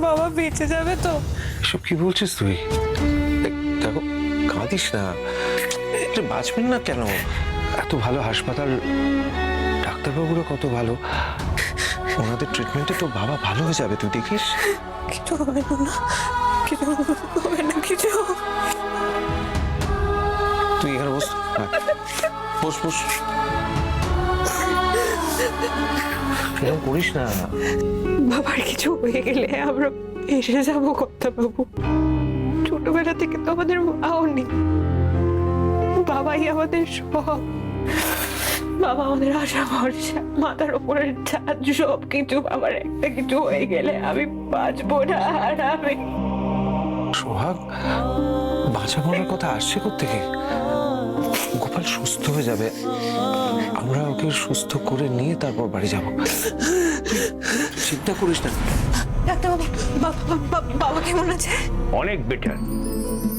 বাবা বেঁচে যাবে তো। এসব কি বলছিস তুই? দেখ, কাঁদিস না। বাঁচবেন না কেন? এত ভালো হাসপাতাল ডাক্তারবাবুরা কত ভালো। ওনাদের ট্রিটমেন্টে তো বাবা ভালো হয়ে যাবে তুই দেখিস? কিছু হবে না না কিছু হবে না। কিছু তুই এখানে বস হ্যাঁ। বস বস। এরকম করিস না। বাবার কিছু হয়ে গেলে আমরা এসে যাব কথা বাবু ছোটবেলা থেকে তো আমাদের মাও নেই। বাবাই আমাদের সব। বাবা আমাদের আশা ভরসা মাথার উপরের ছাদ সব কিছু বাবার একটা কিছু হয়ে গেলে আমি বাঁচবো না আর আমি সোহাগ বাঁচা মরার কথা আসছে থেকে গোপাল সুস্থ হয়ে যাবে। আমরা ওকে সুস্থ করে নিয়ে তারপর বাড়ি যাব। চিন্তা করিস না। ডাক্তারবাবু বাবা বাবা- বাবা কেমন আছে? অনেক বেটার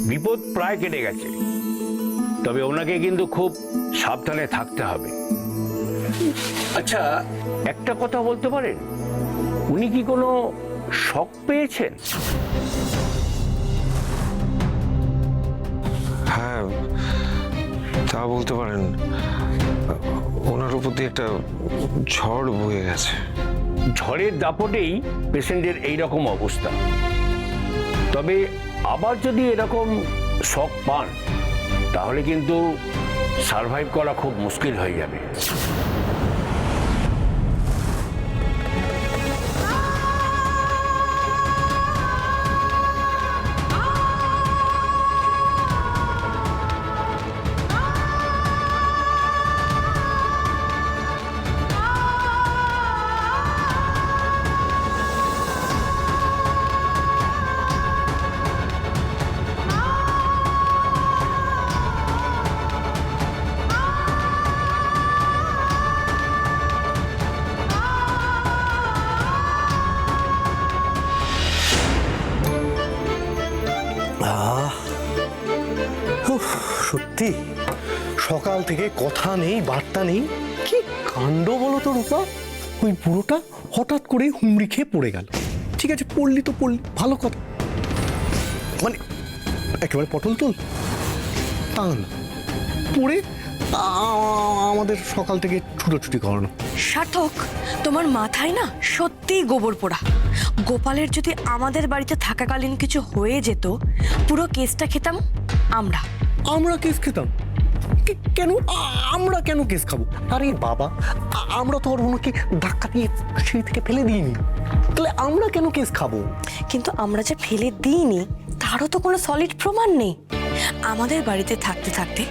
বিপদ প্রায় কেটে গেছে। তবে ওনাকে কিন্তু খুব সাবধানে থাকতে হবে। আচ্ছা। একটা কথা বলতে পারেন? উনি কি কোনো শখ পেয়েছেন? হ্যাঁ। তা বলতে পারেন, ওনার উপর দিয়ে একটা ঝড় বয়ে গেছে। ঝড়ের দাপটেই পেশেন্টের এই রকম অবস্থা। তবে আবার যদি এরকম শখ পান, তাহলে কিন্তু সারভাইভ করা খুব মুশকিল হয়ে যাবে। সত্যি? সকাল থেকে কথা নেই, বার্তা নেই। কি কাণ্ড বলো তো, রূপা? ওই বুড়োটা হঠাৎ করে হুমড়ি খেয়ে পড়ে গেল। ঠিক আছে, পড়লি তো, পড়লি। ভালো কথা। মানে একেবারে পটল তোল। তা না। পড়ে আমাদের সকাল থেকে ছুটোছুটি করানো। সার্থক, তোমার মাথায় না সত্যিই গোবর পোড়া। গোপালের যদি আমাদের বাড়িতে থাকাকালীন কিছু হয়ে যেত পুরো কেসটা খেতাম আমরা। আমরা কেস খেতাম। কেন? আমরা কেন কেস খাব? আরে বাবা আমরা তো ওনাকে ধাক্কা দিয়ে সেই থেকে ফেলে দিইনি। তাহলে আমরা কেন কেস খাব? কিন্তু আমরা যে ফেলে দিইনি তারও তো কোনো সলিড প্রমাণ নেই। আমাদের বাড়িতে থাকতে থাকতে